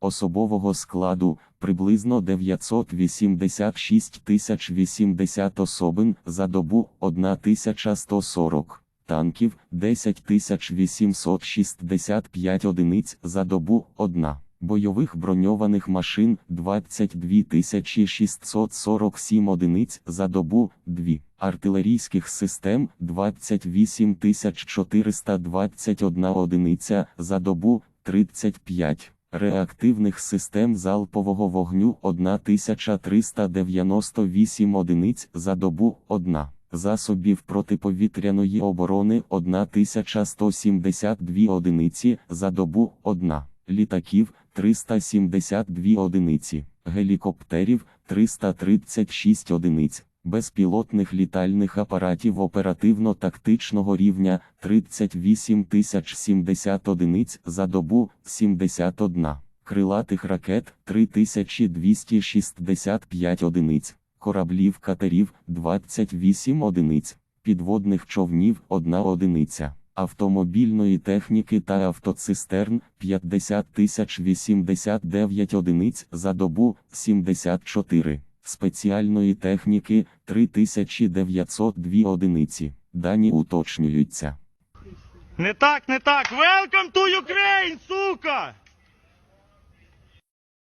особового складу приблизно 986 тисяч 80 особин за добу 1140 танків 10 тисяч 865 одиниць за добу 1. Бойових броньованих машин 22 тисячі 647 одиниць за добу 2. Артилерійських систем 28 тисяч 421 одиниця за добу 35. Реактивних систем залпового вогню 1398 одиниць за добу 1. Засобів протиповітряної оборони 1172 одиниці за добу 1. Літаків 372 одиниці, гелікоптерів 336 одиниць, безпілотних літальних апаратів оперативно-тактичного рівня 38 070 одиниць за добу 71, крилатих ракет 3265 одиниць, кораблів катерів 28 одиниць, підводних човнів 1 одиниця. Автомобільної техніки та автоцистерн 50 089 одиниць за добу 74, спеціальної техніки 3902 одиниці. Дані уточнюються. Не так, не так. Welcome to Ukraine, сука!